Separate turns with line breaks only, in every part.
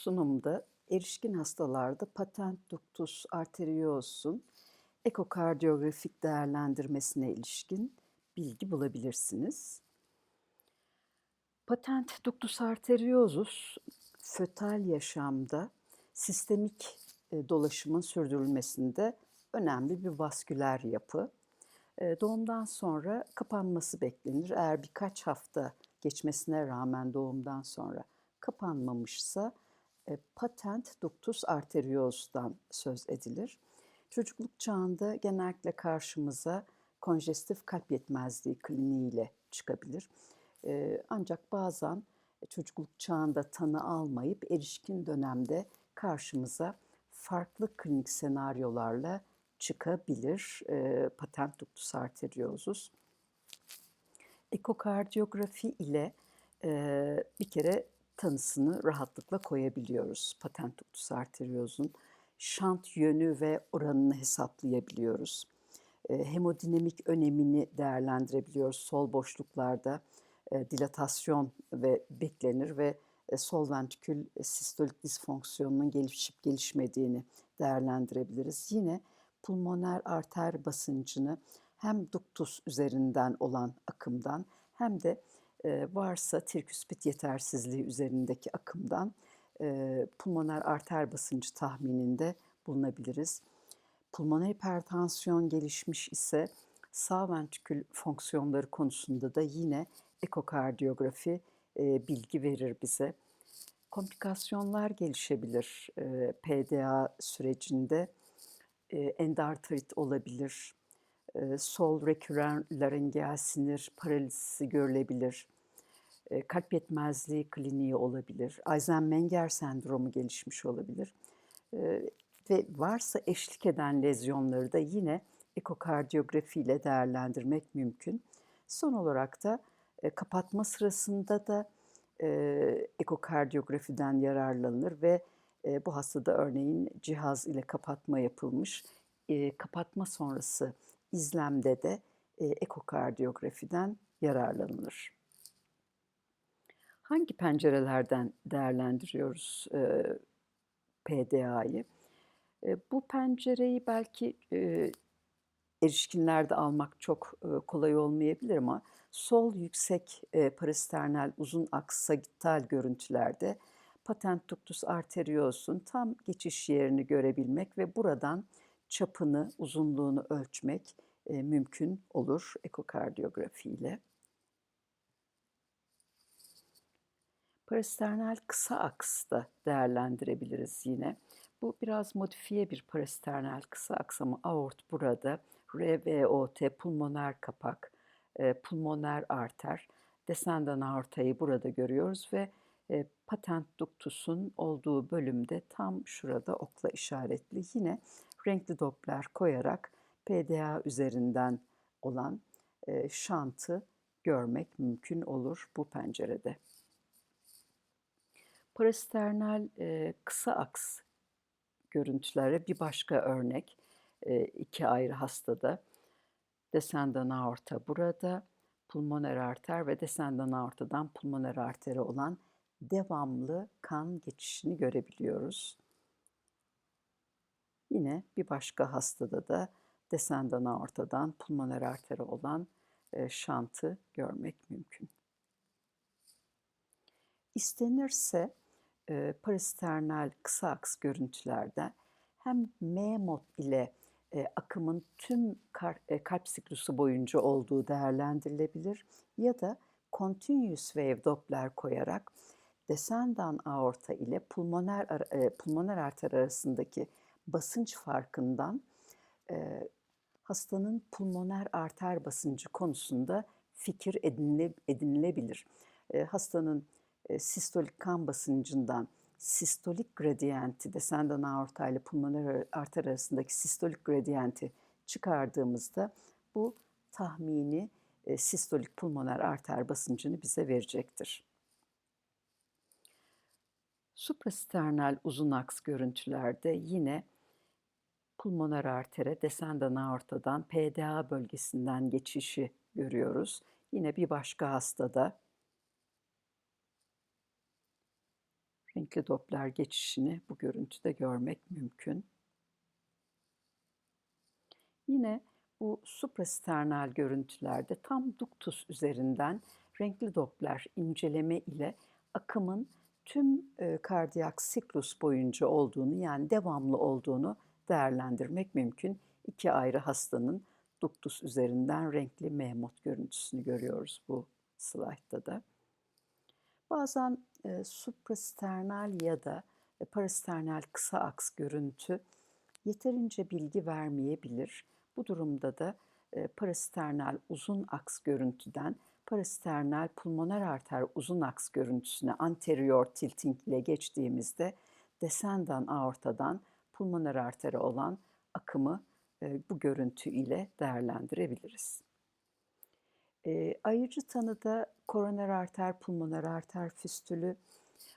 sunumda erişkin hastalarda patent ductus arteriosum ekokardiyografik değerlendirmesine ilişkin bilgi bulabilirsiniz. Patent ductus arteriosus fötal yaşamda sistemik e, dolaşımın sürdürülmesinde önemli bir vasküler yapı. E, Doğumdan sonra kapanması beklenir. Eğer birkaç hafta geçmesine rağmen doğumdan sonra kapanmamışsa patent ductus arterios'dan söz edilir. Çocukluk çağında genellikle karşımıza konjestif kalp yetmezliği kliniğiyle çıkabilir. E, Ancak bazen çocukluk çağında tanı almayıp erişkin dönemde karşımıza farklı klinik senaryolarla çıkabilir e, patent ductus arteriosus. Ekokardiyografi ile e, bir kere tanısını rahatlıkla koyabiliyoruz patent ductus arteriosun. Şant yönü ve oranını hesaplayabiliyoruz. Hemodinamik önemini değerlendirebiliyoruz. Sol boşluklarda dilatasyon ve beklenir ve sol ventrikül sistolik disfonksiyonunun gelişip gelişmediğini değerlendirebiliriz. Yine pulmoner arter basıncını hem duktus üzerinden olan akımdan hem de varsa tirküspit yetersizliği üzerindeki akımdan pulmoner arter basıncı tahmininde bulunabiliriz. Pulmoner hipertansiyon gelişmiş ise sağ ventrikül fonksiyonları konusunda da yine ekokardiyografi bilgi verir bize. Komplikasyonlar gelişebilir PDA sürecinde. Endartrit olabilir, sol reküren larengeal sinir paralizisi görülebilir, kalp yetmezliği kliniği olabilir, Eisenmenger sendromu gelişmiş olabilir ve varsa eşlik eden lezyonları da yine ekokardiyografi ile değerlendirmek mümkün. Son olarak da kapatma sırasında da ekokardiyografiden yararlanılır ve bu hastada örneğin cihaz ile kapatma yapılmış. Kapatma sonrası izlemde de e, ekokardiyografiden yararlanılır. Hangi pencerelerden değerlendiriyoruz e, PDA'yı? E, bu pencereyi belki e, erişkinlerde almak çok kolay olmayabilir ama sol yüksek e, parasternal uzun aks sagittal görüntülerde patent ductus arterios'un tam geçiş yerini görebilmek ve buradan çapını, uzunluğunu ölçmek e, mümkün olur ekokardiyografi ile. Parasternal kısa aks da değerlendirebiliriz yine. Bu biraz modifiye bir parasternal kısa aks ama aort burada, RVOT pulmoner kapak, e, pulmoner arter, descendant aortayı burada görüyoruz ve e, patent ductus'un olduğu bölümde tam şurada okla işaretli. Yine renkli doppler koyarak PDA üzerinden olan e, şantı görmek mümkün olur bu pencerede. Parasternal e, kısa aks görüntülere bir başka örnek e, iki ayrı hastada. Descendant aorta burada, pulmoner arter ve descendant aortadan pulmoner artere olan devamlı kan geçişini görebiliyoruz. Yine bir başka hastada da descendant aortadan pulmoner artere olan e, şantı görmek mümkün. İstenirse e, parasternal kısa aks görüntülerde hem M mod ile e, akımın tüm kalp siklusu boyunca olduğu değerlendirilebilir ya da continuous wave Doppler koyarak descendant aorta ile pulmoner pulmoner arter arasındaki basınç farkından e, hastanın pulmoner arter basıncı konusunda fikir edinile, edinilebilir. E, hastanın e, sistolik kan basıncından sistolik gradiyenti descendant aorta ile pulmoner arter arasındaki sistolik gradiyenti çıkardığımızda bu tahmini e, sistolik pulmoner arter basıncını bize verecektir. Suprasternal uzun aks görüntülerde yine pulmoner artere descendant aortadan PDA bölgesinden geçişi görüyoruz. Yine bir başka hastada Renkli Doppler geçişini bu görüntüde görmek mümkün. Yine bu suprasternal görüntülerde tam duktus üzerinden renkli Doppler inceleme ile akımın tüm e, kardiyak siklus boyunca olduğunu yani devamlı olduğunu değerlendirmek mümkün. İki ayrı hastanın duktus üzerinden renkli mehmot görüntüsünü görüyoruz bu slaytta da. Bazen e, suprasternal ya da e, parasternal kısa aks görüntü yeterince bilgi vermeyebilir. Bu durumda da e, parasternal uzun aks görüntüden parasternal pulmoner arter uzun aks görüntüsüne anterior tilting ile geçtiğimizde descendant aortadan pulmoner artere olan akımı e, bu görüntü ile değerlendirebiliriz. E, ayırıcı tanıda koroner arter, pulmoner arter füstülü,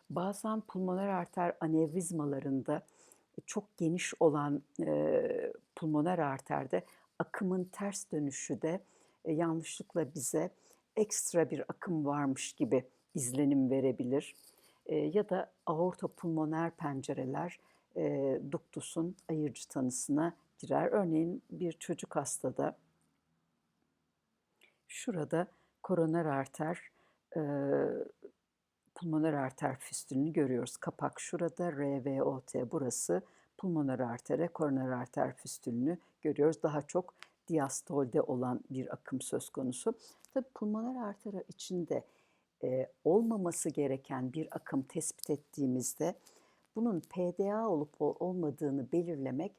bazen pulmoner arter anevrizmalarında çok geniş olan e, pulmoner arterde akımın ters dönüşü de e, yanlışlıkla bize ekstra bir akım varmış gibi izlenim verebilir. E, ya da aorta pulmoner pencereler e, duktusun ayırıcı tanısına girer. Örneğin bir çocuk hastada şurada koroner arter, e, pulmoner arter füstülünü görüyoruz. Kapak şurada, RVOT burası. Pulmoner artere, koroner arter füstülünü görüyoruz. Daha çok diastolde olan bir akım söz konusu. Tabi pulmoner arter içinde e, olmaması gereken bir akım tespit ettiğimizde bunun PDA olup olmadığını belirlemek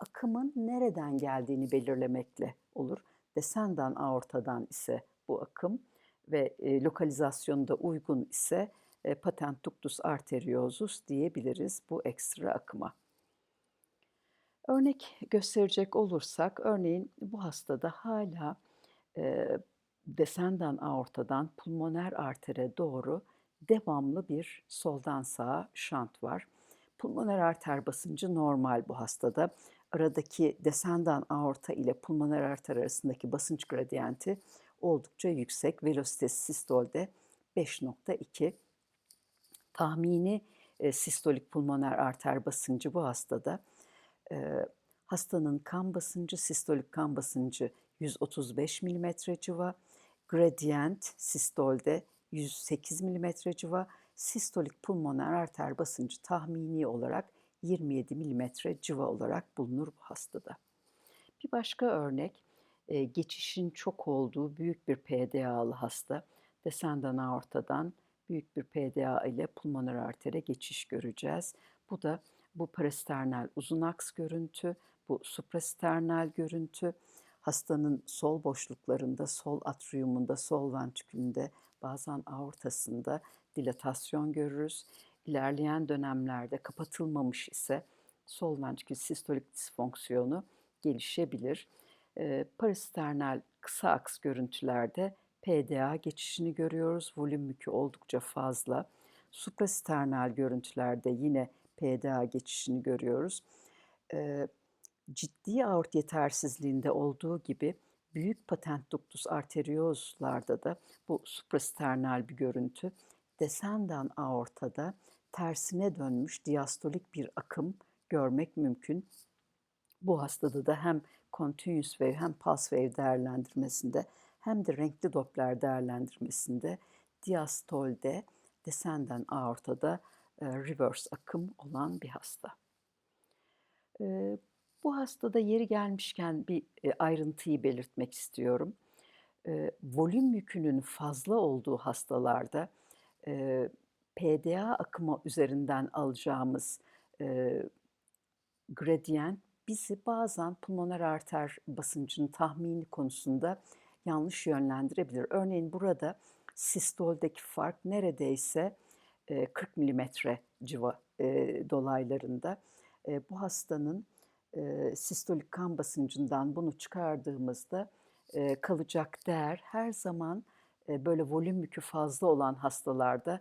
akımın nereden geldiğini belirlemekle olur. Descendant aortadan ise bu akım ve e, lokalizasyonu da uygun ise e, patent ductus arteriosus diyebiliriz bu ekstra akıma. Örnek gösterecek olursak, örneğin bu hastada hala e, descendant aortadan pulmoner artere doğru devamlı bir soldan sağa şant var. Pulmoner arter basıncı normal bu hastada. Aradaki descendant aorta ile pulmoner arter arasındaki basınç gradiyenti oldukça yüksek. Velositesi sistolde 5.2. Tahmini e, sistolik pulmoner arter basıncı bu hastada. E, hastanın kan basıncı, sistolik kan basıncı 135 mm civa, gradient sistolde 108 mm civa, sistolik pulmoner arter basıncı tahmini olarak 27 mm civa olarak bulunur bu hastada. Bir başka örnek, e, geçişin çok olduğu büyük bir PDA'lı hasta. Descendant aortadan büyük bir PDA ile pulmoner artere geçiş göreceğiz. Bu da bu parasternal uzun aks görüntü, bu suprasternal görüntü, hastanın sol boşluklarında, sol atriumunda, sol ventrikülünde, bazen aortasında dilatasyon görürüz. İlerleyen dönemlerde kapatılmamış ise sol ventrikül sistolik disfonksiyonu gelişebilir. E, parasternal kısa aks görüntülerde PDA geçişini görüyoruz. Volüm yükü oldukça fazla. Suprasternal görüntülerde yine PDA geçişini görüyoruz. Ciddi aort yetersizliğinde olduğu gibi büyük patent ductus arterioslarda da bu suprasternal bir görüntü. Descendant aortada tersine dönmüş diastolik bir akım görmek mümkün. Bu hastada da hem continuous wave hem pulse wave değerlendirmesinde hem de renkli Doppler değerlendirmesinde diastolde, descendant aortada reverse akım olan bir hasta. E, bu hastada yeri gelmişken bir e, ayrıntıyı belirtmek istiyorum. E, volüm yükünün fazla olduğu hastalarda e, PDA akımı üzerinden alacağımız e, gradient bizi bazen pulmoner arter basıncının tahmini konusunda yanlış yönlendirebilir. Örneğin burada sistoldeki fark neredeyse 40 milimetre civa dolaylarında. Bu hastanın sistolik kan basıncından bunu çıkardığımızda kalacak değer her zaman böyle volüm yükü fazla olan hastalarda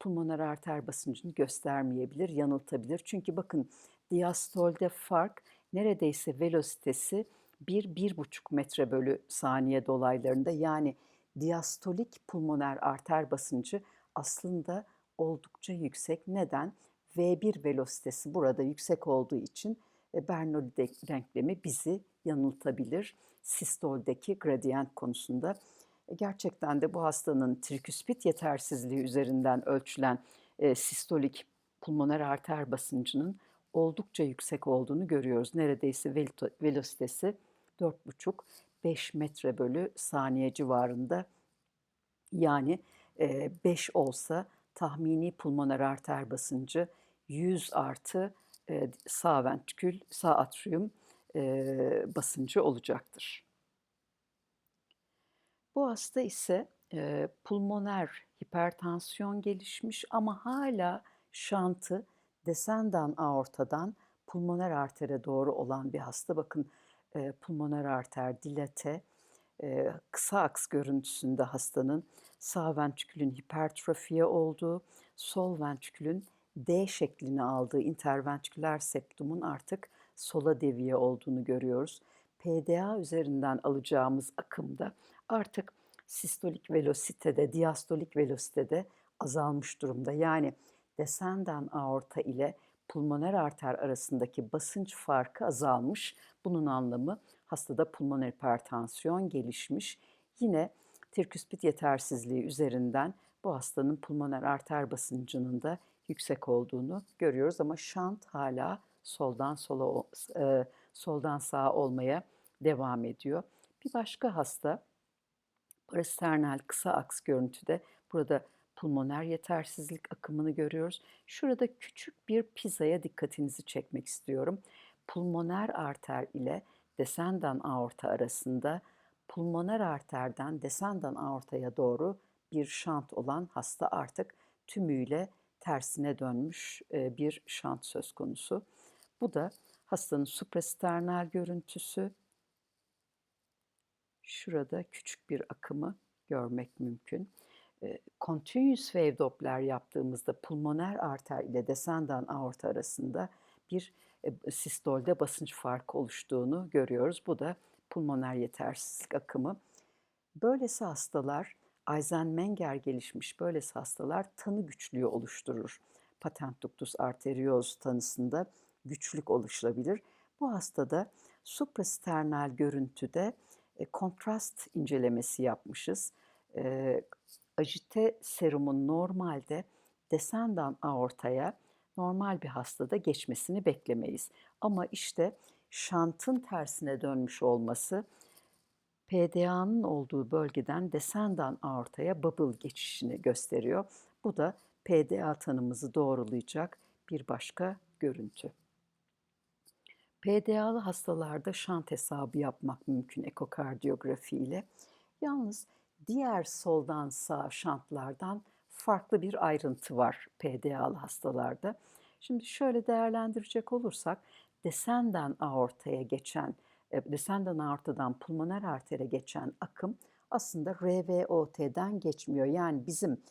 pulmoner arter basıncını göstermeyebilir, yanıltabilir. Çünkü bakın diastolde fark neredeyse velositesi 1-1,5 metre bölü saniye dolaylarında yani diastolik pulmoner arter basıncı aslında oldukça yüksek. Neden? V1 velositesi burada yüksek olduğu için e, Bernoulli de- denklemi bizi yanıltabilir sistoldeki gradient konusunda. E, Gerçekten de bu hastanın triküspit yetersizliği üzerinden ölçülen e, sistolik pulmoner arter basıncının oldukça yüksek olduğunu görüyoruz. Neredeyse velositesi 4,5-5 metre bölü saniye civarında. Yani 5 olsa tahmini pulmoner arter basıncı 100 artı e, sağ ventrikül, sağ atrium e, basıncı olacaktır. Bu hasta ise e, pulmoner hipertansiyon gelişmiş ama hala şantı descendant aortadan pulmoner artere doğru olan bir hasta. Bakın e, pulmoner arter dilate, kısa aks görüntüsünde hastanın sağ ventrikülün hipertrofiye olduğu, sol ventrikülün D şeklini aldığı interventriküler septumun artık sola deviye olduğunu görüyoruz. PDA üzerinden alacağımız akımda artık sistolik velositede, diastolik velositede azalmış durumda. Yani descendant aorta ile pulmoner arter arasındaki basınç farkı azalmış. Bunun anlamı hastada pulmoner hipertansiyon gelişmiş. Yine triküspit yetersizliği üzerinden bu hastanın pulmoner arter basıncının da yüksek olduğunu görüyoruz ama şant hala soldan sola e, soldan sağa olmaya devam ediyor. Bir başka hasta parasternal kısa aks görüntüde burada pulmoner yetersizlik akımını görüyoruz. Şurada küçük bir pizaya dikkatinizi çekmek istiyorum. Pulmoner arter ile descendant aorta arasında pulmoner arterden descendant aortaya doğru bir şant olan hasta artık tümüyle tersine dönmüş e, bir şant söz konusu. Bu da hastanın suprasternal görüntüsü. Şurada küçük bir akımı görmek mümkün. E, Continuous wave Doppler yaptığımızda pulmoner arter ile descendant aorta arasında bir e, sistolde basınç farkı oluştuğunu görüyoruz. Bu da pulmoner yetersizlik akımı. Böylesi hastalar Eisenmenger gelişmiş böylesi hastalar tanı güçlüğü oluşturur. Patent ductus arteriosus tanısında güçlük oluşturabilir. Bu hastada suprasternal görüntüde e, kontrast incelemesi yapmışız. E, ajite serumun normalde descendant aortaya normal bir hastada geçmesini beklemeyiz. Ama işte şantın tersine dönmüş olması PDA'nın olduğu bölgeden descendant aortaya bubble geçişini gösteriyor. Bu da PDA tanımızı doğrulayacak bir başka görüntü. PDA'lı hastalarda şant hesabı yapmak mümkün ekokardiyografi ile. Yalnız diğer soldan sağ şantlardan farklı bir ayrıntı var PDA'lı hastalarda. Şimdi şöyle değerlendirecek olursak descendant aortaya geçen, e, descendant aortadan pulmoner artere geçen akım aslında RVOT'den geçmiyor. Yani bizim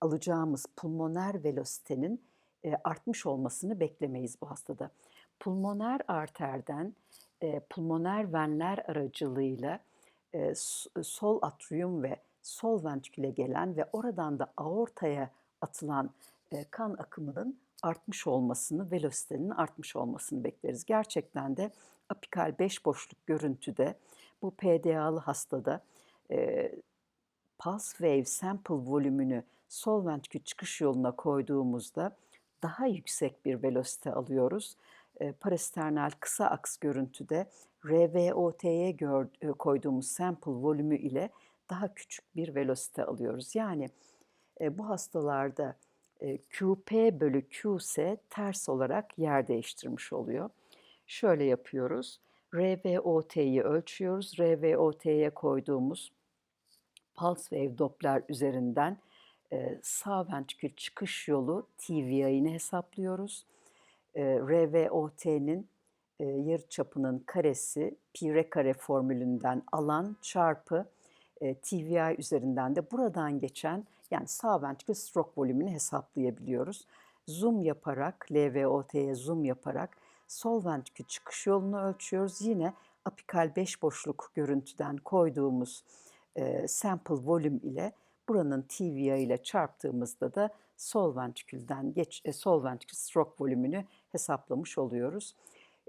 alacağımız pulmoner velositenin e, artmış olmasını beklemeyiz bu hastada. Pulmoner arterden e, pulmoner venler aracılığıyla sol atrium ve sol ventriküle gelen ve oradan da aortaya atılan e, kan akımının artmış olmasını, velositenin artmış olmasını bekleriz. Gerçekten de apikal 5 boşluk görüntüde bu PDA'lı hastada e, pulse wave sample volümünü sol ventrikül çıkış yoluna koyduğumuzda daha yüksek bir velosite alıyoruz. E, parasternal kısa aks görüntüde RVOT'ye gör, koyduğumuz sample volümü ile daha küçük bir velosite alıyoruz. Yani e, bu hastalarda e, QP bölü QS ters olarak yer değiştirmiş oluyor. Şöyle yapıyoruz. RVOT'yi ölçüyoruz. RVOT'ye koyduğumuz pulse wave Doppler üzerinden e, sağ ventrikül çıkış yolu TVI'ni hesaplıyoruz. E, RVOT'nin e, yarı çapının karesi pi r kare formülünden alan çarpı e, TVI üzerinden de buradan geçen yani sağ ventrikül stroke volümünü hesaplayabiliyoruz. Zoom yaparak, LVOT'ye zoom yaparak sol ventrikül çıkış yolunu ölçüyoruz. Yine apikal 5 boşluk görüntüden koyduğumuz e, sample volüm ile buranın TVI ile çarptığımızda da sol ventrikülden geç e, sol ventrikül stroke volümünü hesaplamış oluyoruz.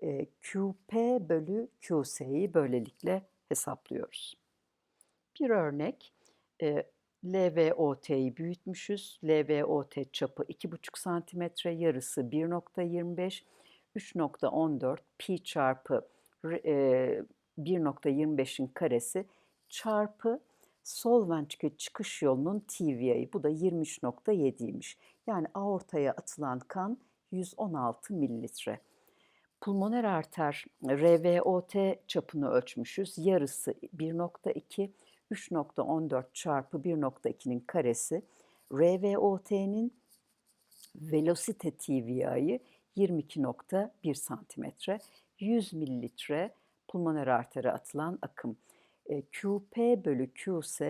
E, QP bölü QS'yi böylelikle hesaplıyoruz. Bir örnek, e, LVOT'yi büyütmüşüz. LVOT çapı 2,5 santimetre, yarısı 1.25, 3.14 pi çarpı e, 1.25'in karesi çarpı sol ventrikül çıkış yolunun TVA'yı. Bu da 23.7'ymiş. Yani aortaya atılan kan 116 mililitre. Pulmoner arter RVOT çapını ölçmüşüz. Yarısı 1.2, 3.14 çarpı 1.2'nin karesi. RVOT'nin velocite TVA'yı 22.1 santimetre. 100 mililitre pulmoner artere atılan akım. E, QP bölü QS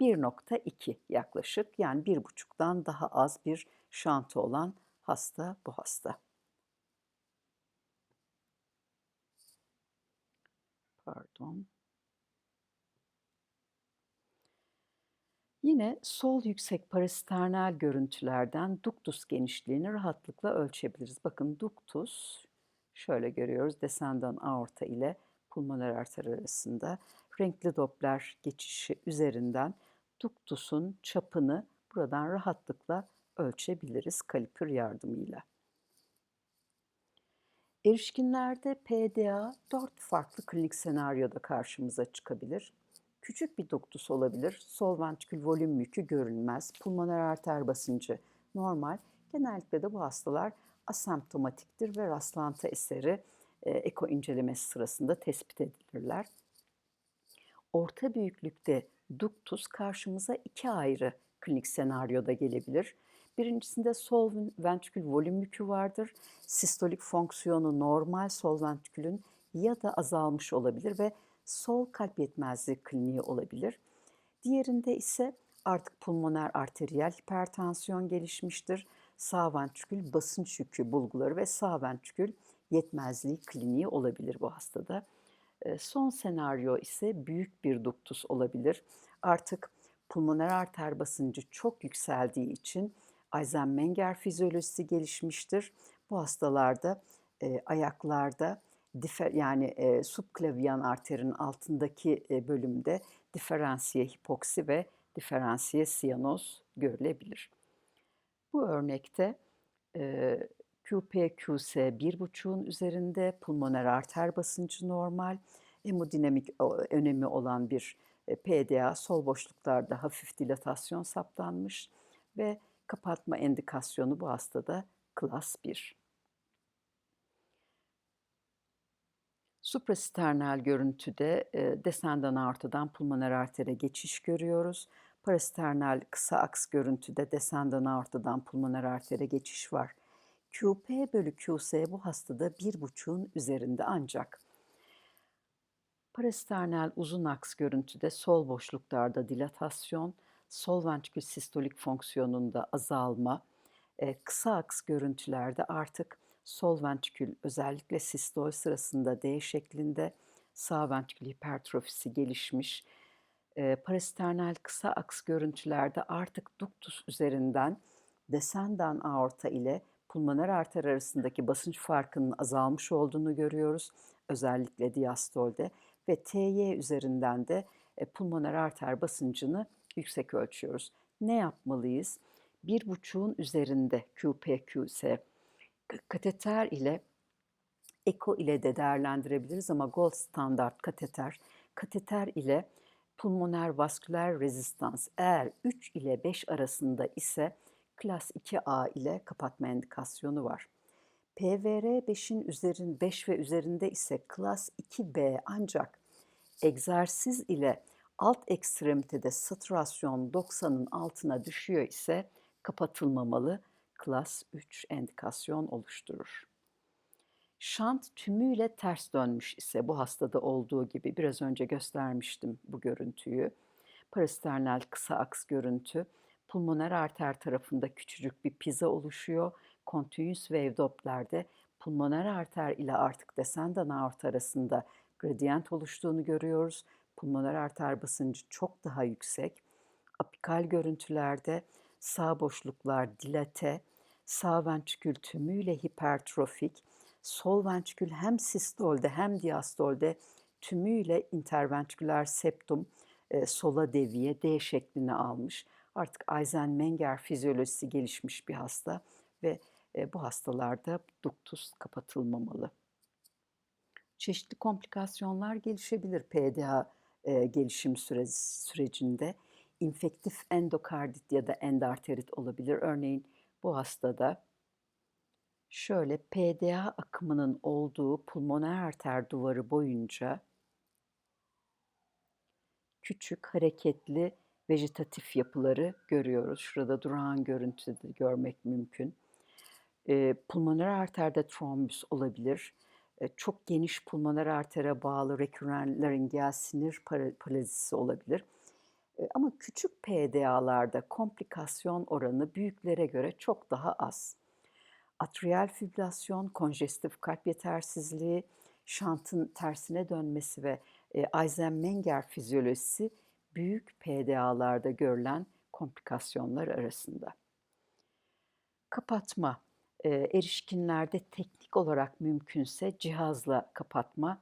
1.2 yaklaşık yani 1.5'dan daha az bir şantı olan hasta bu hasta. Pardon. Yine sol yüksek parasternal görüntülerden duktus genişliğini rahatlıkla ölçebiliriz. Bakın duktus şöyle görüyoruz descendant aorta ile pulmoner arter arasında renkli Doppler geçişi üzerinden duktusun çapını buradan rahatlıkla ölçebiliriz kalipür yardımıyla. Erişkinlerde PDA dört farklı klinik senaryoda karşımıza çıkabilir. Küçük bir duktus olabilir, sol ventrikül volüm yükü görünmez, pulmoner arter basıncı normal. Genellikle de bu hastalar asemptomatiktir ve rastlantı eseri e, eko incelemesi sırasında tespit edilirler. Orta büyüklükte duktus karşımıza iki ayrı klinik senaryoda gelebilir. Birincisinde sol ventrikül volüm yükü vardır. Sistolik fonksiyonu normal sol ventrikülün ya da azalmış olabilir ve sol kalp yetmezliği kliniği olabilir. Diğerinde ise artık pulmoner arteriyel hipertansiyon gelişmiştir. Sağ ventrikül basınç yükü bulguları ve sağ ventrikül yetmezliği kliniği olabilir bu hastada. Son senaryo ise büyük bir duktus olabilir. Artık pulmoner arter basıncı çok yükseldiği için Eisenmenger fizyolojisi gelişmiştir. Bu hastalarda e, ayaklarda difer, yani e, subklaviyan arterin altındaki e, bölümde diferansiye hipoksi ve diferansiye siyanoz görülebilir. Bu örnekte e, QPQS 1,5'un üzerinde pulmoner arter basıncı normal, hemodinamik önemi olan bir e, PDA sol boşluklarda hafif dilatasyon saptanmış ve kapatma endikasyonu bu hastada klas 1. Suprasternal görüntüde e, descendant aortadan pulmoner artere geçiş görüyoruz. Parasternal kısa aks görüntüde descendant aortadan pulmoner artere geçiş var. QP bölü QS bu hastada 1,5'un üzerinde ancak parasternal uzun aks görüntüde sol boşluklarda dilatasyon, sol ventrikül sistolik fonksiyonunda azalma, e, kısa aks görüntülerde artık sol ventrikül özellikle sistol sırasında D şeklinde sağ ventrikül hipertrofisi gelişmiş, e, parasternal kısa aks görüntülerde artık duktus üzerinden descendant aorta ile pulmoner arter arasındaki basınç farkının azalmış olduğunu görüyoruz. Özellikle diastolde ve TY üzerinden de e, pulmoner arter basıncını yüksek ölçüyoruz. Ne yapmalıyız? Bir buçuğun üzerinde QPQS kateter ile eko ile de değerlendirebiliriz ama gold standart kateter, kateter ile pulmoner vasküler rezistans eğer 3 ile 5 arasında ise klas 2A ile kapatma indikasyonu var. PVR 5'in üzerin 5 ve üzerinde ise klas 2B ancak egzersiz ile alt ekstremitede saturasyon 90'ın altına düşüyor ise kapatılmamalı. Klas 3 endikasyon oluşturur. Şant tümüyle ters dönmüş ise bu hastada olduğu gibi biraz önce göstermiştim bu görüntüyü. Parasternal kısa aks görüntü, pulmoner arter tarafında küçücük bir piza oluşuyor. Continuous wave Doppler'de pulmoner arter ile artık descendant aorta arasında gradient oluştuğunu görüyoruz. Pulmoner arter basıncı çok daha yüksek. Apikal görüntülerde sağ boşluklar dilate, sağ ventrikül tümüyle hipertrofik, sol ventrikül hem sistolde hem diastolde tümüyle interventriküler septum e, sola deviye D şeklini almış. Artık Eisenmenger fizyolojisi gelişmiş bir hasta ve e, bu hastalarda duktus kapatılmamalı. Çeşitli komplikasyonlar gelişebilir PDA e, gelişim süre, sürecinde. İnfektif endokardit ya da endarterit olabilir. Örneğin bu hastada şöyle PDA akımının olduğu pulmoner arter duvarı boyunca küçük hareketli vejetatif yapıları görüyoruz. Şurada durağan görüntüde görmek mümkün. E, pulmoner arterde trombüs olabilir. E, çok geniş pulmoner artere bağlı rekürren laringeal sinir paralizisi olabilir. Ama küçük PDA'larda komplikasyon oranı büyüklere göre çok daha az. Atrial fibrilasyon, konjestif kalp yetersizliği, şantın tersine dönmesi ve Eisenmenger fizyolojisi büyük PDA'larda görülen komplikasyonlar arasında. Kapatma. Erişkinlerde teknik olarak mümkünse cihazla kapatma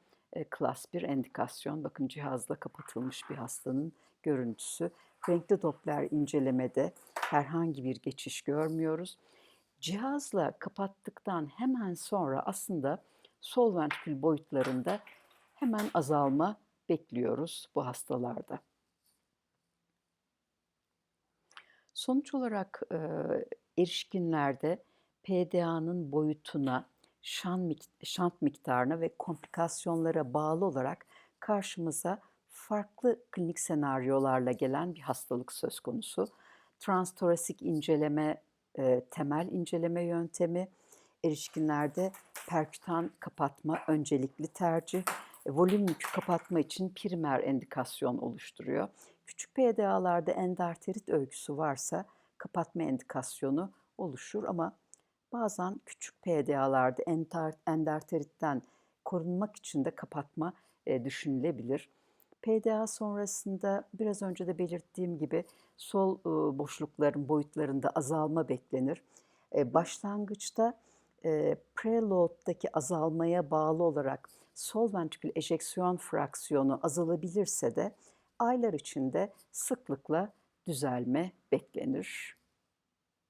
klas 1 endikasyon. Bakın cihazla kapatılmış bir hastanın görüntüsü. Renkli Doppler incelemede herhangi bir geçiş görmüyoruz. Cihazla kapattıktan hemen sonra aslında sol ventrikül boyutlarında hemen azalma bekliyoruz bu hastalarda. Sonuç olarak e, erişkinlerde PDA'nın boyutuna, şan, şant miktarına ve komplikasyonlara bağlı olarak karşımıza farklı klinik senaryolarla gelen bir hastalık söz konusu. Transtorasik inceleme e, temel inceleme yöntemi, erişkinlerde perkütan kapatma öncelikli tercih, e, volüm yükü kapatma için primer endikasyon oluşturuyor. Küçük PDA'larda endarterit öyküsü varsa kapatma endikasyonu oluşur ama bazen küçük PDA'larda endarteritten korunmak için de kapatma e, düşünülebilir. PDA sonrasında biraz önce de belirttiğim gibi sol e, boşlukların boyutlarında azalma beklenir. E, başlangıçta e, preload'daki azalmaya bağlı olarak sol ventrikül ejeksiyon fraksiyonu azalabilirse de aylar içinde sıklıkla düzelme beklenir.